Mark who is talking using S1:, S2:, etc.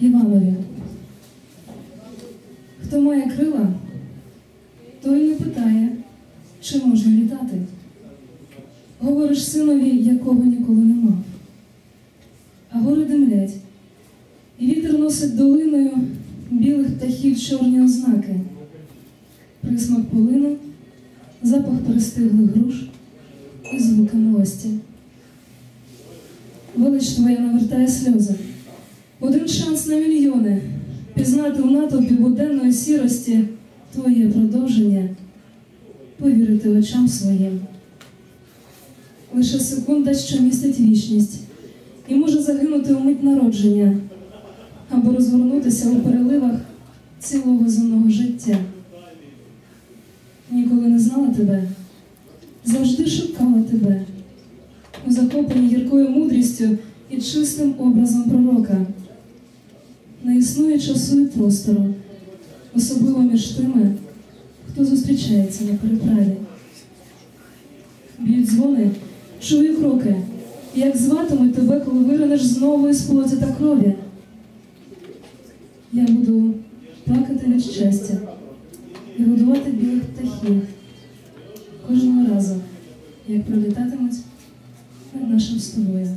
S1: Іванові. Хто має крила, той не питає, чи можна літати. Говориш синові, якого ніколи не мав. А гори димлять, і вітер носить долиною білих птахів чорні ознаки, присмак полину, запах перестиглих груш і звуки милості. Велич твоя навертає сльози. Один шанс на мільйони пізнати у натовпі буденної сірості твоє продовження, повірити очам своїм. Лише секунда, що містить вічність, і може загинути у мить народження або розгорнутися у переливах цілого земного життя. Ніколи не знала тебе, завжди шукала тебе, у захопленні гіркою мудрістю і чистим образом пророка. Існує часу і простору, особливо між тими, хто зустрічається на переправі. Б'ють дзвони, чую кроки, як зватимуть тебе, коли виринеш знову із плоті та крові. Я буду плакати від щастя і годувати білих птахів кожного разу, як пролітатимуть над нашим з тобою.